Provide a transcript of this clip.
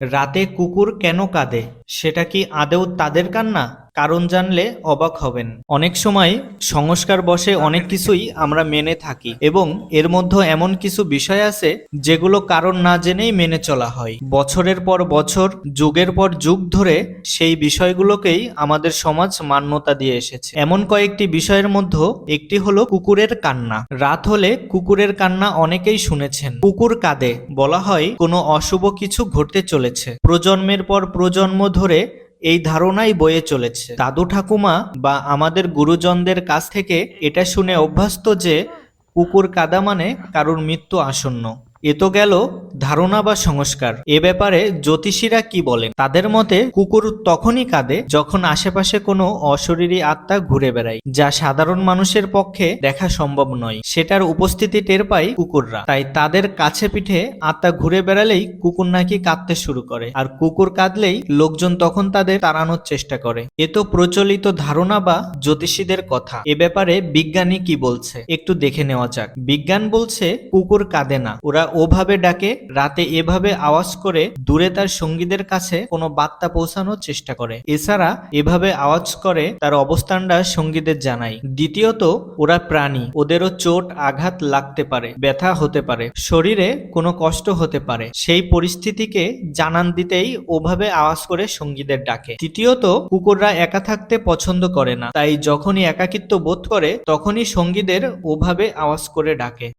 রাতে কুকুর কেন কাঁদে? সেটা কি আদৌ তাদের কান্না? কারণ জানলে অবাক হবেন। অনেক সময় সংস্কার বসে অনেক কিছুই আমরা মেনে থাকি এবং এর মধ্যে এমন কিছু বিষয় আছে যেগুলো কারণ না জেনেই মেনে চলা হয়। বছরের পর বছর, যুগের পর যুগ ধরে সেই বিষয়গুলোকেই আমাদের সমাজ মান্যতা দিয়ে এসেছে। এমন কয়েকটি বিষয়ের মধ্যে একটি হলো কুকুরের কান্না। রাত হলে কুকুরের কান্না অনেকেই শুনেছেন। কুকুর কাঁদে, বলা হয় কোনো অশুভ কিছু ঘটতে চলেছে। প্রজন্মের পর প্রজন্ম ধরে এই ধারণাই বয়ে চলেছে। দাদু ঠাকুমা বা আমাদের গুরুজনদের কাছ থেকে এটা শুনে অভ্যস্ত যে কুকুর কাদা মানে কারুর মৃত্যু আসন্ন। এ তো গেল ধারণা বা সংস্কার। এ ব্যাপারে জ্যোতিষীরা কি বলেন? তাদের মতে, কুকুর তখনই কাঁদে যখন আশেপাশে কোনো অশরীরী আত্মা ঘুরে বেড়ায়, যা সাধারণ মানুষের পক্ষে দেখা সম্ভব নয়। সেটার উপস্থিতি টের পায় কুকুররা। তাই তাদের কাছে পিঠে আত্মা ঘুরে বেড়ালেই কুকুর নাকি কাঁদতে শুরু করে, আর কুকুর কাঁদলেই লোকজন তখন তাদের তাড়ানোর চেষ্টা করে। এ তো প্রচলিত ধারণা বা জ্যোতিষীদের কথা। এ ব্যাপারে বিজ্ঞানী কি বলছে? একটু দেখে নেওয়া যাক। বিজ্ঞান বলছে, কুকুর কাঁদে না। ওরা ওভাবে ডাকে, রাতে এভাবে আওয়াজ করে দূরে তার সঙ্গীদের কাছে কোনো বার্তা পৌঁছানোর চেষ্টা করে। এছাড়া এভাবে আওয়াজ করে তার অবস্থানটা সঙ্গীদের জানায়। দ্বিতীয়ত, ওরা প্রাণী। ওদেরও চোট, আঘাত লাগতে পারে, ব্যথা হতে পারে, শরীরে কোনো কষ্ট হতে পারে। সেই পরিস্থিতিকে জানান দিতেই ওভাবে আওয়াজ করে সঙ্গীদের ডাকে। তৃতীয়ত, কুকুররা একা থাকতে পছন্দ করে না। তাই যখনই একাকিত্ব বোধ করে, তখনই সঙ্গীদের ওভাবে আওয়াজ করে ডাকে।